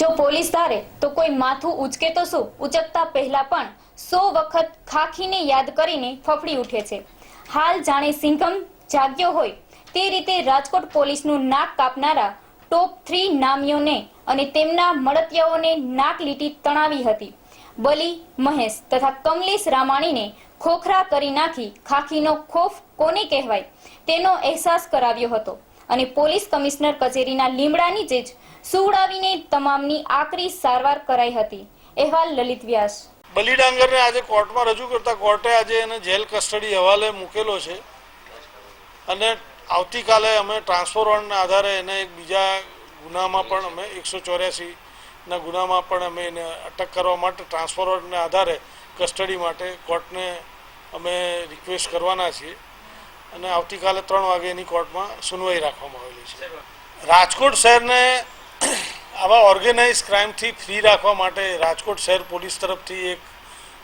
જો પોલીસ ધારે તો કોઈ માથું ઉચકે તો શું? ઉચકતા પહેલા પણ સો વખત ખાખીને યાદ કરીને ફફડી ઉઠે છે. હાલ જાણે સિંઘમ જાગ્યો હોય તે રીતે રાજકોટ પોલીસનું નાક કાપનારા ટોપ થ્રી નામીઓને અને તેમના મળતિયાઓને નાક લીટી તણાવી હતી. બલી, મહેશ તથા કમલેશ રામાણીને ખોખરા કરી નાખી ખાખીનો ખોફ કોને કહેવાય? તેનો અહેસાસ કરાવ્યો હતો. અને પોલીસ કમિશનર કચેરીના લીમડાની જ સુવડાવીને તમામની આકરી સારવાર કરાઈ હતી. અહેવાલ લલિત વ્યાસ. બલિડાંગરને આજે કોર્ટમાં રજૂ કરતા કોર્ટે આજે એને જેલ કસ્ટડી હવાલે મૂકેલો છે. અને આવતીકાલે અમે ટ્રાન્સફર વોરંટના આધારે એને એક બીજા ગુનામાં પણ અમે એકસો ચોર્યાસીના ગુનામાં પણ અમે એને અટક કરવા માટે ટ્રાન્સફર વોરંટના આધારે કસ્ટડી માટે કોર્ટને અમે રિક્વેસ્ટ કરવાના છીએ. અને આવતીકાલે ત્રણ વાગે એની કોર્ટમાં સુનવાઈ રાખવામાં આવેલી છે. રાજકોટ શહેરને આવા ઓર્ગેનાઇઝ ક્રાઇમથી ફ્રી રાખવા માટે રાજકોટ શહેર પોલીસ તરફથી એક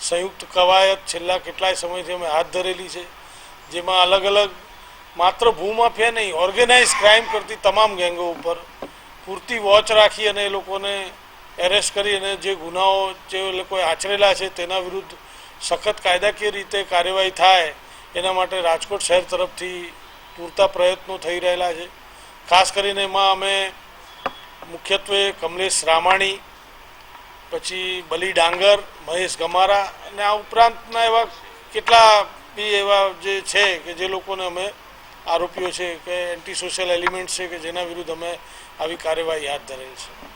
સંયુક્ત કવાયત છેલ્લા કેટલાય સમયથી અમે હાથ ધરેલી છે, જેમાં અલગ અલગ માત્ર ભૂમાફિયા નહીં, ઓર્ગેનાઇઝ ક્રાઇમ કરતી તમામ ગેંગો ઉપર પૂરતી વોચ રાખી અને એ લોકોને એરેસ્ટ કરી અને જે ગુનાઓ જે લોકોએ આચરેલા છે તેના વિરુદ્ધ સખત કાયદાકીય રીતે કાર્યવાહી થાય એના માટે રાજકોટ શહેર તરફથી પૂરતા પ્રયત્નો થઈ રહેલા છે. ખાસ કરીને એમાં અમે મુખ્યત્વે કમલેશ રામાણી, પછી બલી ડાંગર, મહેશ ગમારા અને આ ઉપરાંતના એવા કેટલા બી એવા જે છે કે જે લોકોને અમે આરોપીઓ છે કે એન્ટી સોશિયલ એલિમેન્ટ છે કે જેના વિરુદ્ધ અમે આવી કાર્યવાહી હાથ ધરેલ છે.